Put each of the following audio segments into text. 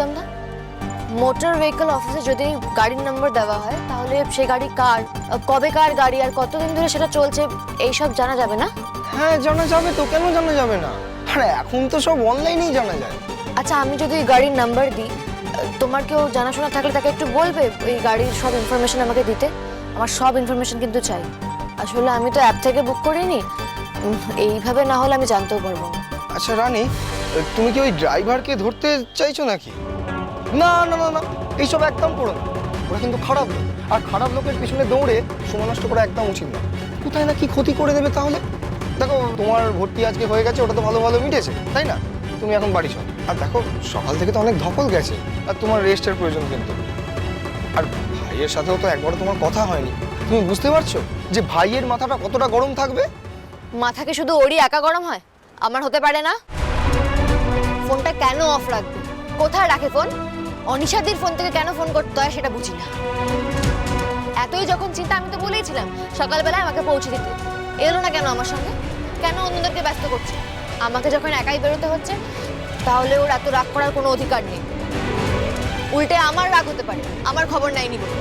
বুঝতাম না? Motor vehicle অফিসে যদি গাড়ির নম্বর দেওয়া হয় তাহলে সেই গাড়ি কার? কবে কার গাড়ি আর কতদিন ধরে সেটা চলছে এই সব জানা যাবে না? হ্যাঁ জানা যাবে তো কেন জানা যাবে না? আরে এখন তো সব অনলাইনেই জানা যায়। আচ্ছা আমি যদি গাড়ির নাম্বার দিই তোমার কেউ জানাশোনা থাকলে তাকে একটু বলবে এই গাড়ির সব ইনফরমেশন আমাকে দিতে? আমার সব ইনফরমেশন কিন্তু চাই। আসলে আমি তো অ্যাপ থেকে বুক করিনি। এইভাবে না হলে আমি জানতেও পারব না। আচ্ছা রানী তুমি কি ওই ড্রাইভারকে ধরতে চাইছো নাকি? না না না না, এইসব একদম করো না। ওরা কিন্তু খারাপ লোক। আর খারাপ লোকের পিছনে দৌড়ে সময় নষ্ট করা একদম উচিত না। কোথায় না কি ক্ষতি করে দেবে তাহলে? দেখো, তোমার ভর্তি আজকে হয়ে গেছে, ওটা তো ভালো ভালো মিটেছে, তাই না? তুমি এখন বাড়ি চলো। আর দেখো, সকাল থেকে তো অনেক ধকল গেছে, আর তোমার রেস্টের প্রয়োজন কিন্তু। আর ভাইয়ের সাথেও তো একবারও তোমার কথা হয়নি। তুমি বুঝতে পারছ যে ভাইয়ের মাথাটা কতটা গরম থাকবে? মাথাকে শুধু ওরই একা গরম হয়? আমার হতে পারে না? কেন অফ রাখবে? কোথায় রাখে ফোন অনিশাদির ফোন থেকে কেন ফোন করতে হয় সেটা বুঝি না। এতই যখন চিন্তা, আমি তো বলেইছিলাম, সকালবেলায় আমাকে পৌঁছে দিতে। এলো না কেন আমার সঙ্গে? কেন অন্যদেরকে ব্যস্ত করছে? আমাকে যখন একাই বেরোতে হচ্ছে, তাহলে ওর এত রাগ করার কোনো অধিকার নেই। উল্টে আমার রাগ হতে পারে, আমার খবর নেয়নি বলে।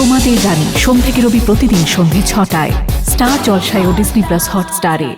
তোমাদের জানি সোম থেকে রবি প্রতিদিন সন্ধ্যে ছটায়। স্টার জলসায় ও ডিসনি প্লাস হটস্টারে।